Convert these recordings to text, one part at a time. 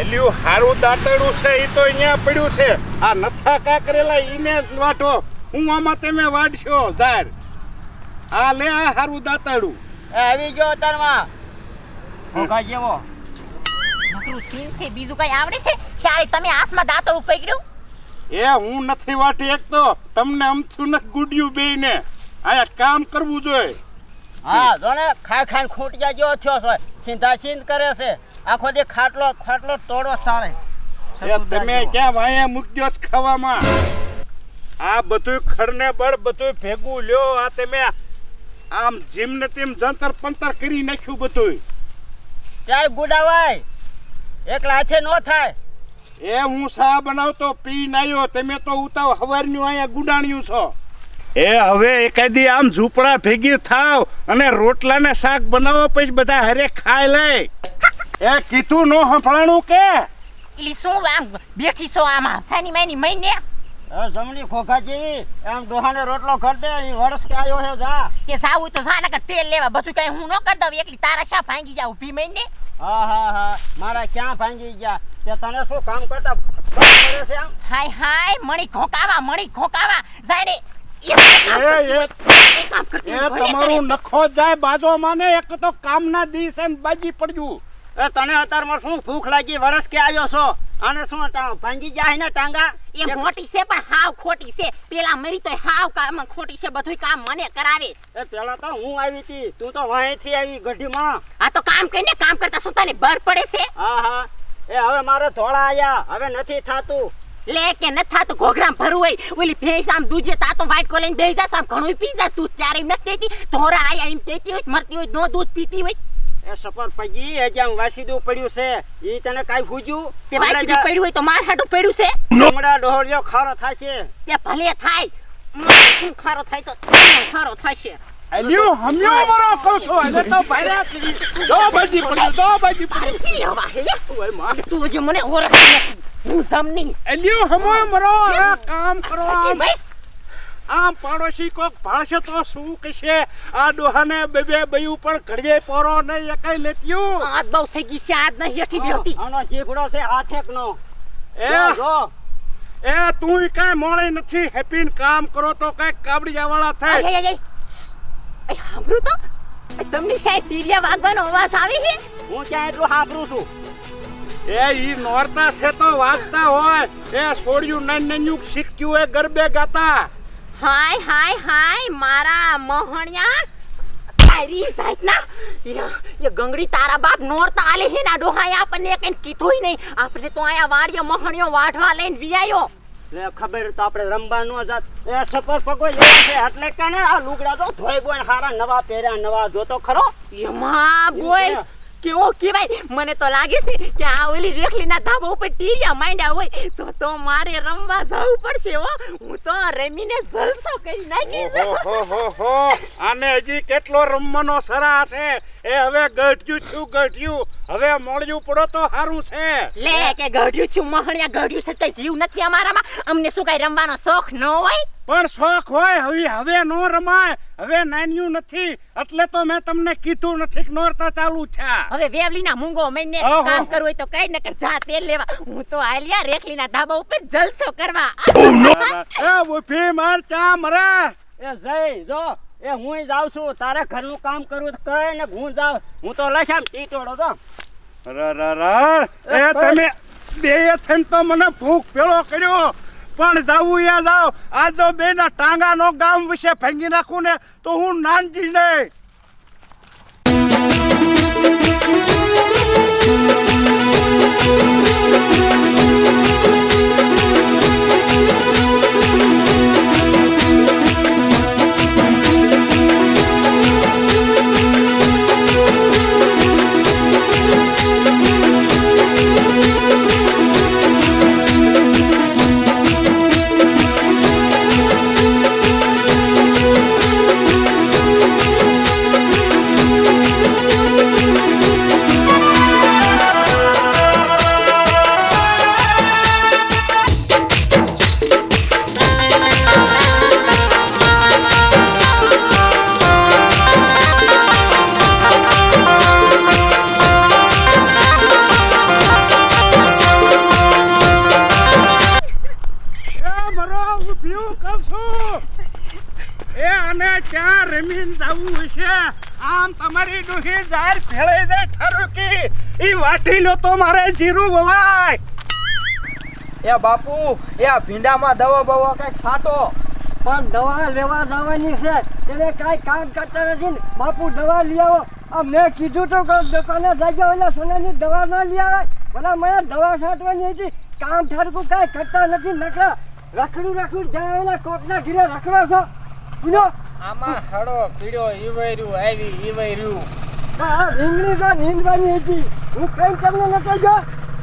એલ્યું હારું દાંતડું છે એ તો અહીંયા પડ્યું છે. આ નથા કા કરેલા ઈને વાટો હું આમાં તમે વાડશો ઝાર આ લે આ હારું દાંતડું એ આવી ગયો તારમાં ભોગા જેવો. નકરું સીન છે બીજું કઈ આવડે છે? શાળી તમે હાથમાં દાંતડું પકડ્યું? એ હું નથી વાટી એક તો. તમને અમથું નથી ગુડ્યું બેયને. આ કામ કરવું જોઈએ. હા જોને ખાઈ ખાઈને ખૂંટિયા જેવો થયો છે. સીધા સીધ કરે છે. આખો દે ખાટલો ખાટલો તોડો તારે. તમે ક્યાં વાયા મૂક્યો ખાવામાં? આ બધું ખરને બળ બધું ભેગું લ્યો. આ તમે આમ જીમ ને તેમ જંતર પંતર કરી નાખ્યું બધું ક્યાંય ગુડાવાય એકલા હાથે નો થાય. એ હું શા બનાવતો? પી નાયો. તમે તો ઉતાવ હવારનું અહીંયા ગુડાણ્યું છો. એ હવે એકાદી આમ ઝૂંપડા ભેગી થાવ અને રોટલા ને શાક બનાવો પછી બધા હરે ખાઈ લે. એ કીધું નો સંભળાણું કે? એલી શું આમ બેઠી છો આમાં? સાની માની મહિને જમણી ખોખા જેવી આમ દોહાને રોટલો કર દે ઈ વરસ કે આયો છે જા. કે સાવું તો જા નકર તેલ લેવા. બધું કઈ હું ન કરી દઉં એકલી તારા શા ભાંગી જાવ ઊભી મહિને હા હા હા. મારા ક્યાં ભાંગી ગયા? તે તને શું કામ કરતા કામ કરે છે આમ? હાય હાય મણી ખોકાવા મણી ખોકાવા જાણે કામ એ, એ, કામ એ તમારું નખો જાય બાજો માને એક તો દિવસે ને બાજી પડ્યું. એ તને અત્યારમાં શું ભૂખ લાગી? વરસ કે આવ્યો છો? આને શું ભાંગી જાય ને ટાંગા? એ મોટી છે પણ હાવ ખોટી છે. પેલા મરી તો હાવ કામ ખોટી છે બધું કામ મને કરાવે. એ પેલા તો હું આવી હતી. તું તો વાંહેથી આવી ગઢીમાં. આ તો કામ કરીને કામ કરતા શું તને બર પડે છે? હા હા. એ હવે મારે ધોળા આયા. હવે નથી થાતું. લે કે ન થાતું ઘોઘરામ ભરવું હોય. ઓલી ભેંસ આમ દૂજે તા તો વાઈટ કોલેન બેહી જાસ આમ ઘણું પી જા તું ત્યારે એમ નથી કહેતી. ધોરા આયા એમ કહેતી હોય મરતી હોય નો દૂધ પીતી હોય. એ સફર પગી એ જ્યાં વાસીદું પડ્યું છે એ તને કાઈ ભૂજ્યું તે પડ્યું હોય તો માર હાટું પડ્યું છે? હમણાં ખારો થાશે. તે ભલે થાય. ખારો થાય તો ખારો થશે. અલ્યો હમ્યો મરો કહું છું એટલે તો ભાર્યા દો બાજી પડ્યું દો બાજી પડ્યું. પારસી હવા હે? ઓયમાં. તું જે મને ઓળખતી નથી. હું જમની. અલ્યો હમો મરો આ કામ કરો આમ ભાઈ આમ પાડોશી કોક ભાળશે તો શું કહેશે? આ ડોહાને બે બે બયું પણ ઘડીએ પોરો નહીં એકાઈ લેત્યું. આજ બહુ થઈ ગઈ છે આજ નહીં હેઠી બેહતી. આનો જીભડો છે હાથેક નો એ? જો એ તું કાંઈ મોળે નથી હેપીન કામ કરો તો કઈ કાબડિયા વાળા થાય આય સાંભળું તો. એ તમને સાહેબ તીરિયા વાગવાનો અવાજ આવે છે? હું ક્યાં એટલું સાંભળું છું? એ ઈ નોરતા છે તો વાગતા હોય. એ છોડ્યું નાન નાન્યું શીખ્યું એ ગરબે ગાતા. હાય હાય હાય મારા મોહણિયા. તારી સાઈડના એ ગંગડી તારા બાપ નોરતા આલે હે ના ડોહાય આપણને કઈ કીધુંય નહીં. આપણે તો આયા વાડિયો મોહણિયો વાઢવા લઈને વિયાયો. લે ખબર તો આપણે રમવા નો જાત. એ સપર પગો છે એટલે કને આ લુગડા તો ધોઈ બોય હારા નવા પહેર્યા નવા જોતો ખરો. યમા બોલ. કેવો કેવાય મને તો લાગે છે કે આ ઓલી રેખલીના ધાબા ઉપર ટીરિયા માંડ્યા હોય, તો તો મારે રમવા જવું પડશે હો. હું તો રમીને જલસો કરી નાખીશ. આને હજી કેટલો રમવાનો સરા છે? એ હવે ગઢ્યું છું ગઢ્યું. હવે મળ્યું પડો તો સારું છે. લે કે ગઢ્યું છું મહણિયા ગઢ્યું છે તે જીવ નથી અમારામાં. અમને શું કઈ રમવાનો શોખ ન હોય? પણ શોખ હોય હવે હવે નો રમાય. હવે નાન્યું નથી. એટલે તો મેં તમને કીધું નથી કે નોરતા ચાલુ છે. હવે વેવલીના મૂંગો મહિને ઓહો. કામ કરવું હોય તો કઈ નકર જા તેલ લેવા. હું તો આલિયા રેખલીના ધાબા ઉપર જલસો કરવા. એ ઉફી માર ચા મરે. એ જય જો. એ હું જાઉં છું તારે ઘરનું કામ કરવું કહે ને હું જાઉં. હું તો લશામ ટીટોડો તો. એ તમે બે થઈને તો મને ભૂખ પેલો કર્યો. પણ જાવું યા જાવ આ જો બે ના ટાંગા નો ગામ વિશે ફેંગી નાખું ને તો હું નાનજી નહીં. છોકરાને ક્યાં રમીને જવું છે આમ તમારી ડુહી જાર ભેળાઈ જાય ઠરુકી ઈ વાટી લો તો મારે જીરું વવાય. એ બાપુ એ આ ભીંડામાં દવા બવા કંઈક છાંટો. પણ દવા લેવા જવાની છે એને કાંઈ કામ કરતા નથી ને. બાપુ દવા લઈ આવો. આ મેં કીધું તો કે દુકાને જાગ્યા ઓલા સોનાની દવા ન લઈ આવે. ભલા મને દવા છાંટવાની હતી. કામ ઠરકું કાંઈ કરતા નથી. નકરા રખડું રખડું જાય એના કોકના ઘીરે રખડો છો. પૂરો આમાં હળો પીળો ઈવર્યું આવી ઈવર્યું આ રીંગણી તો નીંદવાની હતી. હું કઈ તમને નતો જો.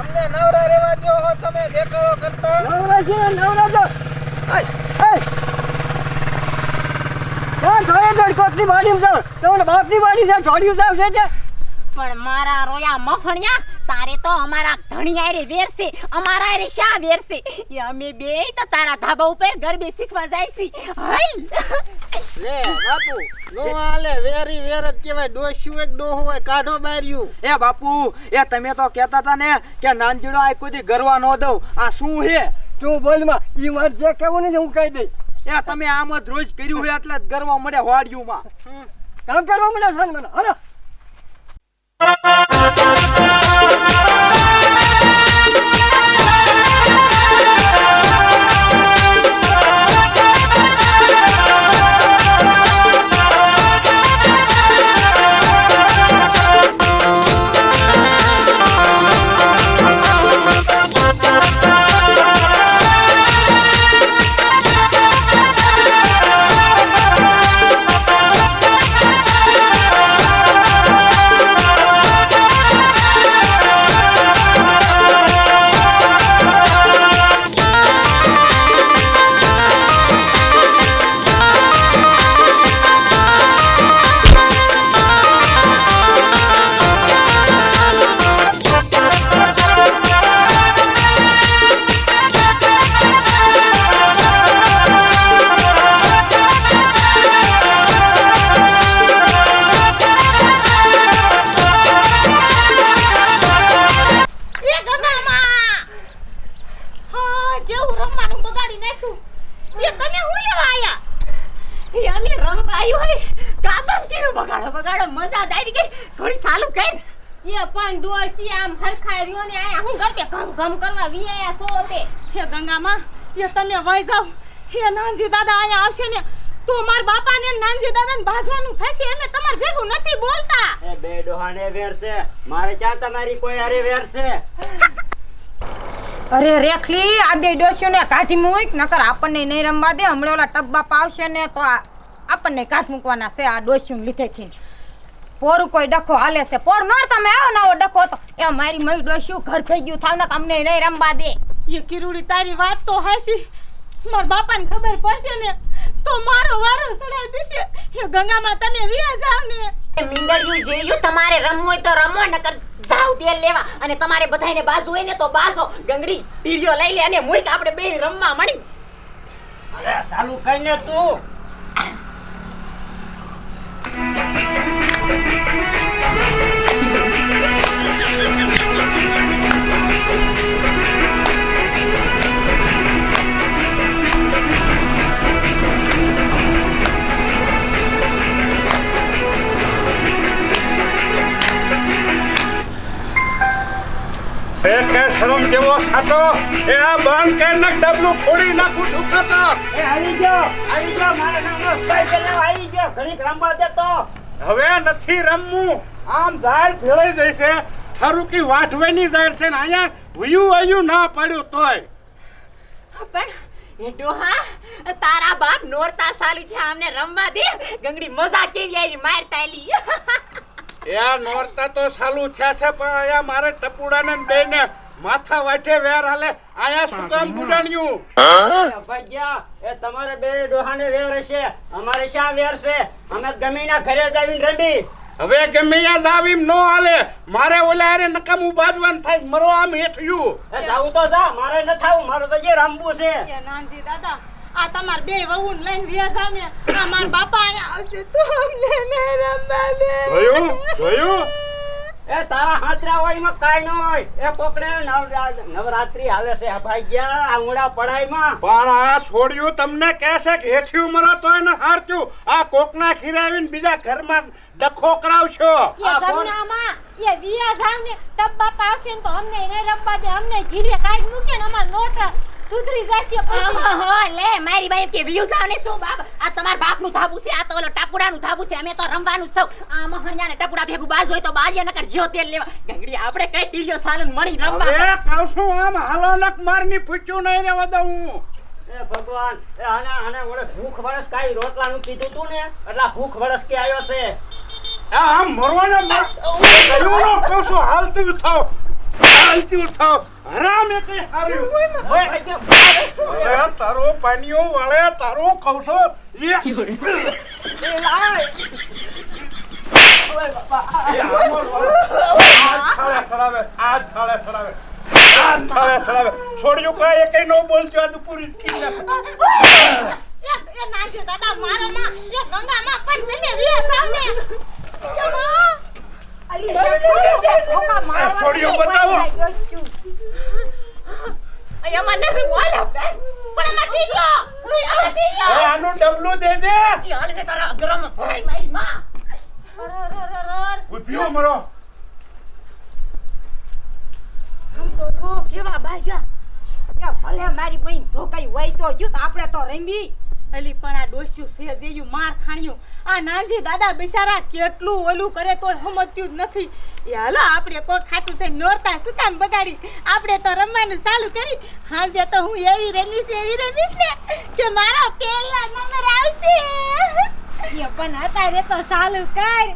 અમને નવરા રહેવા દો હો તમે દેખાડો કરતા. નવરા છે નવરા તો. એ ક્યાં થોડે દોડ કોકની વાડીમાં જાવ તમારા બાપની વાડી છે ઢોળ્યું જાવ છે પણ મારા રોયા મફણિયા તારે તો અમારા ધણિયા રે વેરશે અમારા રે શા વેરશે એ અમે બે તો તારા ધાબા ઉપર ગરબે શીખવા જાય છે. હાય! લે બાપુ નો હાલે વેરી વેર જ કહેવાય ડોસ્યું એક ડોહો હોય કાઢો બાર્યું. એ બાપુ એ તમે તો કહેતા હતા ને કે નાનજીડો આ કોઈ દી ગરવા ન દઉં. આ શું હે? તું બોલમાં ઈ મારે જે કહેવું ને હું કહી દઈ એ તમે આમ જ રોજ કર્યું હોય એટલે જ ગરવા મળે વાડિયુંમાં કામ કરવા મળે છે મને? હલો. રહ્યો ને આયા. હું ગરકે ઘમ ઘમ કરવા વી આયા સો તે. હે ગંગામાં એ તમે વહી જાવ હે નાનજી દાદા આયા આવશે ને તો માર બાપા ને નાનજી દાદાને ભાજવાનું થશે. અમે તમાર ભેગું નથી બોલતા. એ બે ડોહાને વેરશે મારે ક્યાં તમારી કોઈ અરે વેરશે અરે રેખલી આ બે ડોસીઓને કાઢી મૂક નકર આપણને નહીં રમવા દે. હમણાં ઓલા ટબ્બા પાવશે ને તો આપણને કાઢ મૂકવાના છે આ ડોસીઓને લીધેથી. પોરું કોઈ ડખો હાલે છે. પોર નોર તમે આવો નવો ડખો તો. એ મારી મય ડોસીઓ ઘર થઈ ગયું થાવ ને અમને નહીં રમવા દે. એ કિરુડી તારી વાત તો હાસી માર બાપાને ખબર પડશે ને તો મારો વારો સડાઈ દેશે. એ ગંગામાં તમે વિયા જાવ ને. એ મીંદડિયું જેયું તમારે રમવું હોય તો રમો નકર જાવ તેલ લેવા. અને તમારે બધાયને બાજુ હોય ને તો બાજો. ગંગડી ટીરિયો લઈ લે અને મુઈક આપણે બે રમવા મળી. અરે ચાલુ કરીને તું? જેવો સાતો એ આ બંધ કે નક ડબલું ખોડી નાખું છું ખાતો એ આવી ગયો. આવી ગયો મારા નામનો સ્પાઈડર આવી ગયો. ઘણી રમવા દે તો. હવે નથી રમવું. આમ ઝાડ ભેળાઈ જાય છે ઠારુકી વાઠવેની ઝાડ છે ને અહીંયા વયું વયું ના પડ્યું તોય. પણ એ ડોહા તારા બાપ નોરતા સાલી છે આમને રમવા દે. ગંગડી મજા કેવી આવી મારતા એલી એ નોરતા તો સાલું થયા છે પણ અહીંયા મારે ટપુડાને ને બેને માથા વાઠે વેર હાલે. આયા શું કામ બુડાણ્યું? ભાગ્યા એ તમારે બે ડોહાને વેર હશે. અમારે શા વેર છે? અમે ગમીના ઘરે જાવીને રમી. હવે ગમે ત્યાં જાવ નો હાલે. મારે ઓલા હારે નકામું બાજવાન થાય મરો આમ હેઠયું. એ જાવું તો જા મારે ન થાવું. મારો તો જે રમવું છે. નાનજી દાદા આ તમાર બે વહુ લઈને વ્યા જાવ ને આ મારા બાપા અહીંયા આવશે તો અમને ને રમવા દે. જોયું? જોયું? એ તારા હાથરા હોયમાં કાંઈ ન હોય. એ કોકડે નવરાત્રી આવે છે આ ભાઈ ગયા આ ઊંડા પડાઈમાં. પણ આ છોડ્યું તમને કહેશે કે હેઠી મરો તો એને હારતું. આ કોકના ખીરાવીને બીજા ઘરમાં ડખો કરાવશો. એ જમનામાં એ વિયા જાવ ને તબ બાપા તો અમને એને રમવા દે. અમને ઘીરે કાઢ મૂકે ને અમાર નોતા સુધરી જશે પછી ઓહો, લે મારી બાઈ કે વ્યૂઝ આવને શું બાપ આ તમાર બાપનું ધાબુ છે આ તો ઓલો ટપુડાનું ધાબુ છે અમે તો રમવાનું સૌ આ મહણિયાને ટાપુડા ભેગું બાજ હોય તો બાજે નકર જો તેલ લેવા ગંગડી આપણે કઈ ટીરિયો સાલન મણી રમવા એ છું આમ હાલોલક મારની પૂછ્યું નહીં રહેવા દઉં હું એ ભગવાન એ આને આને ઓલે ભૂખ વરસ કાંઈ રોટલાનું કીધું તું ને એટલે ભૂખ વરસ કે આવ્યો છે આ આમ મરવાના મર કર્યું નો કહું છું હાલતું થાવ હાલતું ઉઠાવ. હરામ કઈ હાર્યું. તારો પાણીઓ વાળે તારો થાળે છોડ્યું કઈ ન બોલજો આજ પૂરી કી નાખે. એ એ નાનજી દાદા મારો માં એ ગંગા માં પણ તમે વિયા સામને એ માં અલી એ ધોકા મારવા આ છોડીઓ દે, બતાવો. કોઈ ડોસ્યું. અહીંયા મને વાલા બેન પણ એમાં ટીરિયો લુઈ આવે હવે ટીરિયો ડબલું દે દે. એ હાલ ને તારા ગરમ ભરાઈ મારી માં. ઉભ્યો મરો. આમ તો જો કેવા બાજા. એ ભલે મારી બહેન ધોકાઈ હોય તો જો તો આપણે તો રમી. અલી પણ આ ડોસ્યું છે દેયું માર ખાણ્યું. આ નાનજી દાદા બિચારા કેટલું ઓલું કરે તો સમજ્યું જ નથી. એ હાલો આપણે કોઈ ખાટું થઈ નોરતા શું કામ બગાડી. આપણે તો રમવાનું ચાલુ કરી. હાંજે તો હું એવી રમીશ એવી રમીશ ને કે મારો પહેલા નંબર આવશે. એ પણ અત્યારે તો ચાલુ કર.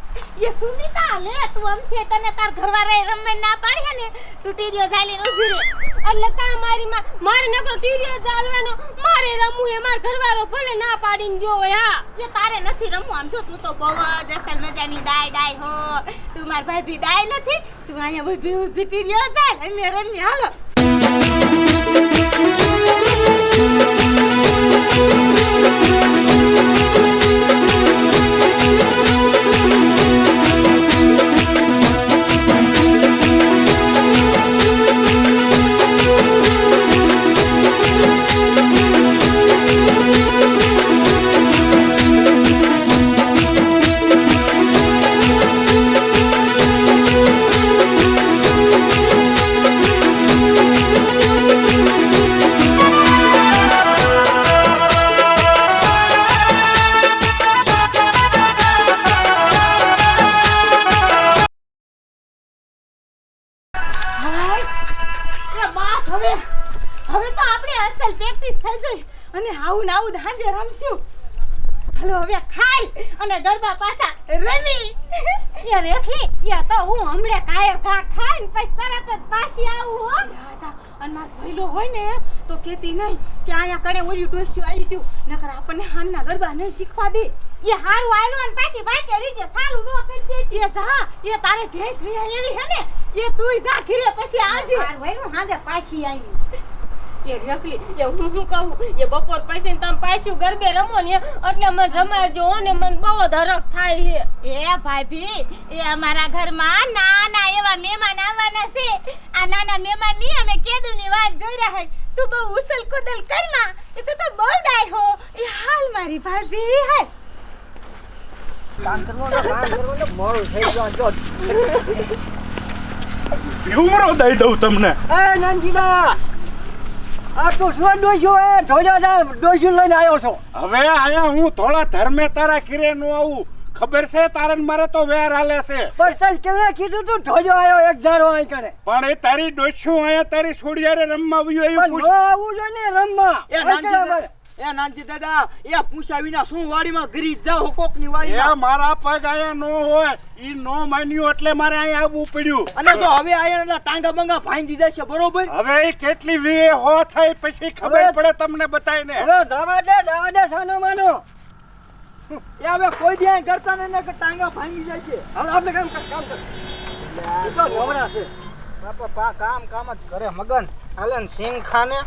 એ સુનિતા લે તું અમથે તને તાર ઘરવાળાએ રમવા ના પાડ્યા ને છૂટી ગયો ચાલી ઊભી રે. એટલે કા માં? મારે નકરો ટીરિયો ચાલવાનો. મારે રમવું એ માર ઘરવાળો ભલે ના પાડીને ગયો હોય, હા. કે તારે નથી રમવું, આમ જો, તું તો બહુ જ અસલ મજાની ડાય ડાય હો. તું માર ભાભી ડાય નથી, તું અહીંયા ઊભી ઊભી ટીરિયો ચાલ, અમે રમી હાલો. અસલ પ્રેક્ટિસ થઈ ગઈ અને આવું ને આવું હાંજે રમશું. હાલો હવે ખાઈ અને ગરબા પાછા રમી. યાર રેખલી યાર તો હું હમણે કાયો ખા ખાઈને પછી તરત જ પાછી આવું હો. અને માર ભઈલો હોય ને તો કેતી નહીં કે આયા કણે ઓલી ડોસ્યું આવી ગયું. નકર આપણને હાનના ગરબા નહીં શીખવા દે. એ હારું આવ્યો અને પાછી વાંચે રીજે સાલું નો કરી દે. એ જા એ તારે ભેંસ વિયા એવી હે ને એ તુંય જા ઘીરે પછી આવજે. માર વયનું હાજે પાછી આવી એ રખલી એ હું શું કહું? એ બપોર પછી ને તમે પાછું ગરબે રમો ને એટલે મને રમાડજો ને મને બહુ ધરક થાય છે. એ ભાભી એ અમારા ઘરમાં નાના એવા મહેમાન આવવાના છે. આ નાના મહેમાનની અમે કેદુની વાત જોઈ રહ્યા તું બહુ ઉસલ કુદલ કરમાં એ તો તો બહુ ડાય હો. એ હાલ મારી ભાભી હાલ કામ કરવાનું કામ કરવાનું મોડું થઈ ગયું જો ભીમરો દઈ દઉં તમને. એ નાનજીબા આ તું શું ડોસ્યું એ ઢોલ્યા ડોસ્યું લઈને આવ્યો છો. હવે આયા હું થોડા ધર્મે તારા ખીરે નું આવું. ખબર છે તારે મારે તો વેર હાલે છે. બસ તને કીધું તું ઢોલ્યો આવ્યો એક જારો અહીં કરે. પણ એ તારી ડોસ્યું આયા તારી છોડિયારે રમવા આવ્યું એવું પણ પૂછ નો આવું જોઈએ ને રમવા. એ નાનજી દાદા એ પૂછ્યા વિના શું વાડીમાં ગરી જાવ કોકની એ વાડીમાં? મારા પગ આયા નો હોય ઈ નો માન્યું એટલે મારે અહીંયા આવવું પડ્યું. અને તો હવે આયા ટાંગા બંગા ભાંગી જશે બરોબર? હવે એ કેટલી વીએ હો થાય પછી ખબર પડે તમને બતાવીને હવે જવા દે જવા દે સાનો માનો એ હવે કોઈ ધ્યાન કરતા નહીં ને કે ટાંગા ભાંગી જશે. હાલ આપણે કામ કર કામ કર. એ તો નવરા છે. બાપા પા કામ કામ જ કરે મગન. હાલે ને સિંગ ખાને.